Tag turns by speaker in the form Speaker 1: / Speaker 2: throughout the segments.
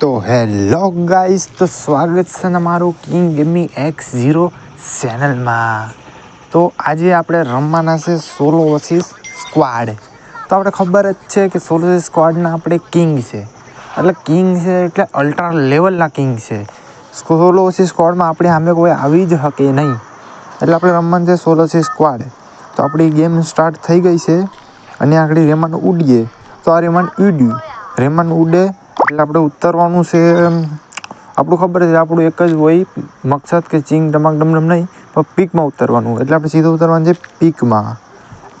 Speaker 1: તો hello guys, તો સ્વાગત છે તમારું કિંગ ગેમની એક્સ ઝીરો ચેનલમાં. તો આજે આપણે રમવાના છે સોલો વર્સિસ સ્ક્વાડ. તો આપણે ખબર જ છે કે સોલો સ્ક્વાડના આપણે કિંગ છે. એટલે કિંગ છે એટલે અલ્ટ્રા લેવલના કિંગ છે. સોલો વર્સિસ સ્ક્વાડમાં આપણે સામે કોઈ આવી જ શકે નહીં. એટલે આપણે રમવાનું છે સોલો વર્સિસ સ્ક્વાડ. તો આપણી ગેમ સ્ટાર્ટ થઈ ગઈ છે. અને આગળ રેમાન ઉડીએ. તો આ રેમાન ઉડ્યું. રેમાન ઉડે. એટલે આપણે ઉતરવાનું છે આપણું ખબર છે, આપણું એક જ હોય, મકસદ કે ચીંગ, ડમાક, ડમડમ નહીં, પણ પીકમાં ઉતરવાનું એટલે આપણે સીધું ઉતરવાનું છે પીકમાં.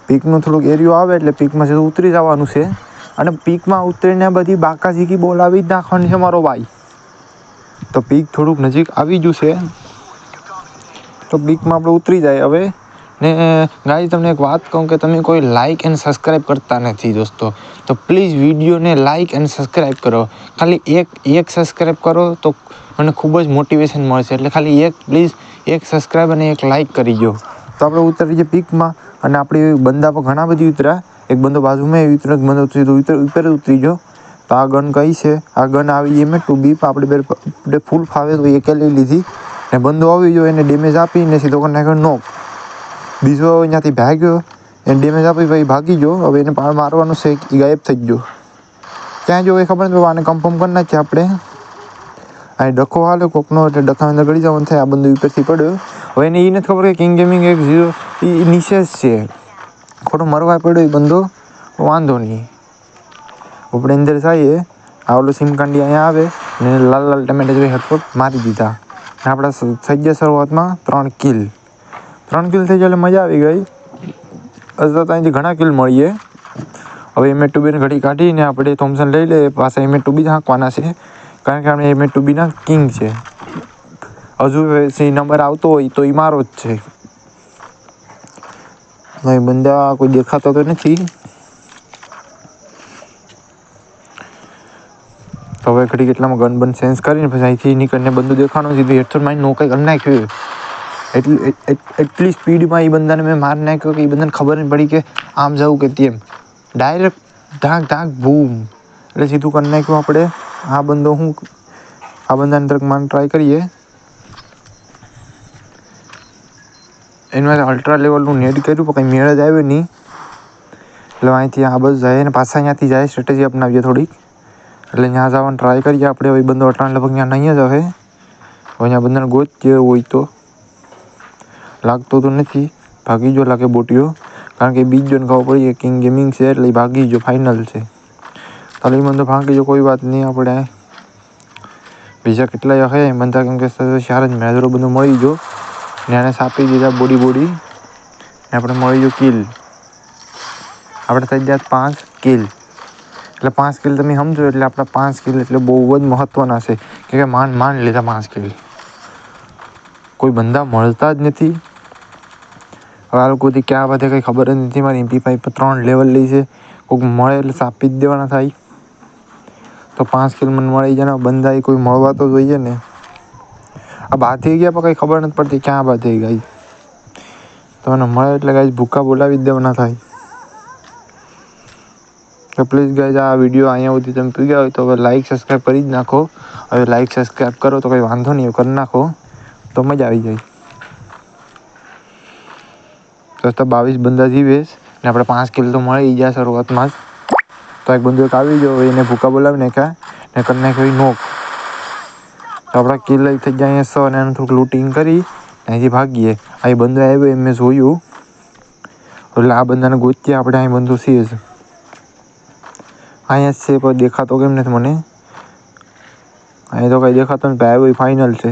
Speaker 1: પીકનું થોડુંક એરિયો આવે એટલે પીકમાં સીધું ઉતરી જવાનું છે. અને પીકમાં ઉતરીને બધી બાકાઝીકી બોલાવી જ નાખવાની છે મારો ભાઈ. તો પીક થોડુંક નજીક આવી ગયું છે. તો પીકમાં આપણે ઉતરી જાય હવે. ને ગાઈ તમને એક વાત કહું કે તમે કોઈ લાઇક એન્ડ સબસ્ક્રાઈબ કરતા નથી દોસ્તો, તો પ્લીઝ વિડીયોને લાઇક એન્ડ સબસ્ક્રાઈબ કરો. ખાલી એક એક સબસ્ક્રાઈબ કરો તો મને ખૂબ જ મોટિવેશન મળશે. એટલે ખાલી એક પ્લીઝ એક સબસ્ક્રાઈબ અને એક લાઇક કરી દો. તો આપણે ઉતરી જઈએ પીકમાં અને આપણી બંદા પર ઘણા બધી ઉતર્યા. એક બંદો બાજુમાં ઉતર્યો, એક બંદો તો ઉપર ઉતરી ગયો. તો આ ગન કઈ છે? આ ગન આવી એમ ટુ બી આપણે બે ફૂલ ફાવે તો એકે લઈ લીધી. ને બંદો આવી ગયો, એને ડેમેજ આપીને સીધો કરી નાખ્યો, નોક. બીજો અહીંયાથી ભાગ્યો, એને ડેમેજ આપી ભાઈ ભાગી ગયો. હવે એને મારવાનું છે ગાયબ થઈ ગયો. ક્યાં જો એ ખબર નથી આને કન્ફર્મ કરી નાખીએ આપણે. અહીં ડખો હાલે, કોકનો એટલે ડખા અંદર ગળી જવાનું થાય, આ બંધ ઉપરથી પડ્યો. હવે એને એ નથી ખબર કે કિંગ ગેમિંગ એક ઝીરો એ જ છે. ખોટો મરવા પડ્યો એ બંધો વાંધો નહીં. આપણે અંદર જઈએ. આ ઓલો સિમ અહીંયા આવે, ને લાલ લાલ ટમેટા જેવી હેડફોટ મારી દીધા. ને આપણા થઈ શરૂઆતમાં ત્રણ કિલ ત્રણ કિલ થઈ જાય એટલે મજા આવી ગઈ હજુ તો અહીંથી ઘણા કિલ મળીએ હવે એમ ટુ બીને ઘડી કાઢીને આપણે થોમ્સન લઈ લે પાછા એમ ટુ બી હાંકવાના છે કારણ કે આપણે એમ ટુ બીના કિંગ છે હજુ સી નંબર આવતો હોય તો એ મારો જ છે ભાઈ બંદા કોઈ દેખાતો તો નથી તો હવે ઘડી કેટલામાં ગન બન ચેન્જ કરીને પછી અહીંથી નીકળીને બંદું દેખાણું સીધું હેડશોટ મારી નોકાઈ કરી નાખ્યું એટલી એટલી સ્પીડમાં એ બંદાને મેં મારી નાખ્યો કે એ બંદાને ખબર નહીં પડી કે આમ જવું કે તેમ ડાયરેક્ટ ધાક ધાક બૂમ એટલે સીધું કરી નાખ્યું આપણે આ બંદો હું આ બંદાને તરક માન ટ્રાય કરીએ એમાં અલ્ટ્રા લેવલનું નેટ કર્યું પણ કંઈ મેળ જ આવ્યો નહીં એટલે અહીંથી આ બસ જાય ને પાછા અહીંયાથી જાય સ્ટ્રેટેજી અપનાવીએ થોડીક એટલે ત્યાં જવાનું ટ્રાય કરીએ આપણે હવે બંદો અટાણ લગભગ ત્યાં નહીં જ હવે હવે અહીંયા બંદાને ગોત હોય તો લાગતો તો નથી ભાગી જો લાગે બોટીઓ કારણ કે બીજો ને ખબર પડી કે કિંગ ગેમિંગ છે એટલે ભાગી જો ફાઇનલ છે તાલી મને તો ભાગી જો કોઈ વાત નહીં આપણે બીજા કેટલાય હે બનતા કેમ કે ચાર જ મેજરો બધું મળી જો ને એને સાપી દીધા બોડી બોડી ને આપણે મળી જો કિલ આપણે થઈ ગયા પાંચ કિલ એટલે પાંચ કિલ તમે સમજો એટલે આપણા પાંચ કિલ એટલે બહુ જ મહત્ત્વના છે કે માંડ માંડ લીધા પાંચ કિલ કોઈ બંદા મળતા જ નથી. હવે આ લોકોથી ક્યાં બધે કંઈ ખબર જ નથી. મારી એમપી ફાઈવ ત્રણ લેવલ લઈ છે. કોઈક મળે એટલે સાપી જ દેવાના થાય. તો પાંચ કિલ મને મળી જાય ને કોઈ મળવા તો જોઈએ ને. આ બા થઈ ગયા પણ કંઈ ખબર નથી પડતી ક્યાં બા થઈ ગઈ. તો મને મળે એટલે ગાય ભૂખા બોલાવી જ દેવાના થાય. તો પ્લીઝ ગાઈઝ આ વીડિયો અહીંયા સુધી તમે પી ગયા હોય તો હવે લાઈક સબસ્ક્રાઈબ કરી જ નાખો. હવે લાઈક સબસ્ક્રાઈબ કરો તો કંઈ વાંધો નહીં કરી નાખો. તો મજા આવી જાય તો તો બાવીસ બંદા જીવે ને આપણે પાંચ કિલો તો મળી ગયા શરૂઆતમાં જ તો એક બંદો એક આવી ગયો એને ભૂકા બોલાવી નાખ્યા ને કરી નાખ્યો નોક તો આપણા કિલ લઈ થઈ જાય સો અને એનું થોડુંક લૂટિંગ કરી અહીંથી ભાગીએ આ બંદો આવ્યો એમ મેં જોયું એટલે આ બંદાને ગોતીએ આપણે અહીં બંદો છીએ જ અહીંયા જ છે પણ દેખાતો કેમ નથી મને અહીંયા તો કંઈ દેખાતો નથી આવ્યો ફાઇનલ છે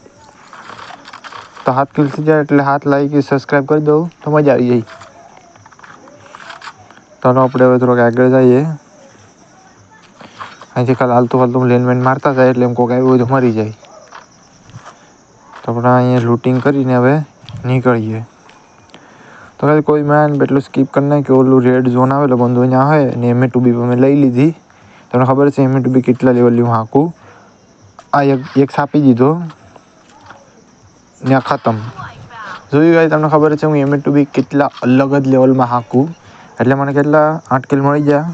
Speaker 1: તો હાથ કિલ થઈ જાય એટલે હાથ લાઈક સબસ્ક્રાઈબ કરી દઉં તો મજા આવી જાય ચાલો આપણે હવે થોડોક આગળ જઈએ અહીંથી ખાલી હાલતું હાલતું લેન વેન મારતા જાય એટલે એમ કોઈક આવ્યું હોય તો મરી જાય તો આપણે અહીંયા લૂટિંગ કરીને હવે નીકળીએ તો કાંઈ કોઈ મેન એટલું સ્કીપ કરી નાખ્યું ઓલું રેડ ઝોન આવેલો બંધો અહીંયા હોય ને એમ ટુ બી મેં લઈ લીધી તમને ખબર છે એમ ટુ બી કેટલા લેવલની હું હાંકું આ એક એક સાપી દીધો ત્યાં ખતમ જોયું ગાય તમને ખબર છે હું એમ ટુ બી કેટલા અલગ જ લેવલમાં હાંકું એટલે મને કેટલા આઠ કિલ મળી ગયા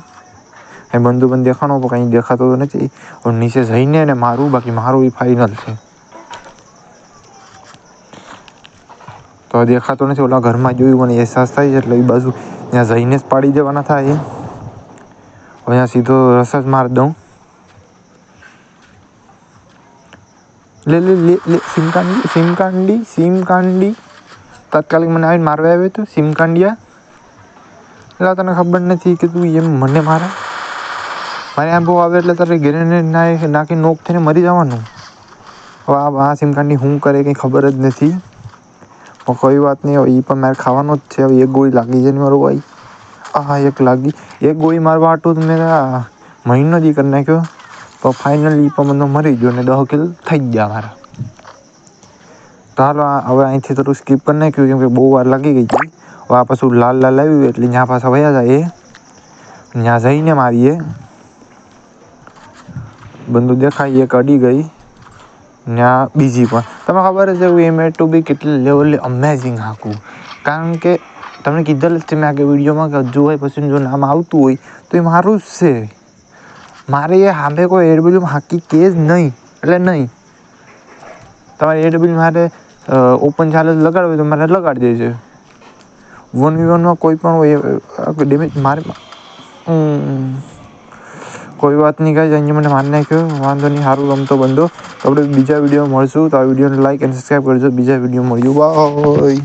Speaker 1: એ બંધુ બંધ દેખાણો પણ કંઈ દેખાતો તો નથી હવે નીચે જઈને ને મારું બાકી મારું એ ફાઇનલ છે તો દેખાતો નથી ઓલા ઘરમાં જોયું મને અહેસાસ થાય છે એટલે એ બાજુ ત્યાં જઈને જ પાડી દેવાના થાય હવે અહીંયા સીધો રસ જ મારી દઉં લે લે લે લે, સીમકાંડી કાંડી સીમકાંડી. સિમ કાંડી તાત્કાલિક મને આવીને મારવા આવ્યો હતો સીમકાંડિયા. એટલે તને ખબર નથી કે તું એમ મને મારે? મારે આમ બહુ આવે એટલે તારે ગ્રેનેડ ના નાખી નોક થઈને મરી જવાનું. હવે આ આ સિમ કાંડી શું કરે કંઈ ખબર જ નથી. પણ કોઈ વાત નહીં, હવે એ પણ મારે ખાવાનો જ છે. હવે એક ગોળી લાગી છે ને મારું ભાઈ. હા એક લાગી એક ગોળી મારવા હાટું મેં મહિનો જ કરી નાખ્યો. તો ફાઇનલી પણ મને મરી ગયો ને દહ કિલ થઈ ગયા મારા. તો હાલો હવે અહીંથી થોડું સ્કીપ કરી નાખ્યું, કેમ કે બહુ વાર લાગી ગઈ હતી. હવે આ પાછું લાલ લાલ આવ્યું એટલે ત્યાં પાછા વયા જાય ત્યાં જઈને મારીએ. બંદૂક દેખાય, એક અડી ગઈ. ત્યાં બીજી પણ. તમને ખબર છે હું એમ ટુ બી કેટલી લેવલે અમેઝિંગ હાકું. કારણ કે, તમને કીધેલ જ છે મેં આગળ વિડીયોમાં કે હજુ હોય, પછી જો નામ આવતું હોય, તો એ મારું જ છે. મારે એ સામે કોઈ એડબ્લ્યુ હાકી કે જ નહીં. એટલે નહીં. તમારે એડબ્લ્યુ મારે ઓપન ચાલે લગાડવું તો મારે લગાડી દેજો. વન વી વનમાં કોઈ પણ હોય ડેમેજ મારે. કોઈ વાત નહીં કાંઈ અહીંયા મને મારી નાખ્યો. વાંધો નહીં, સારું રમતો બંધો આપણે બીજા વીડિયો મળશું. તો આ વિડીયોને લાઈક અને સબસ્ક્રાઈબ કરજો. બીજા વીડિયો મળ્યું બાય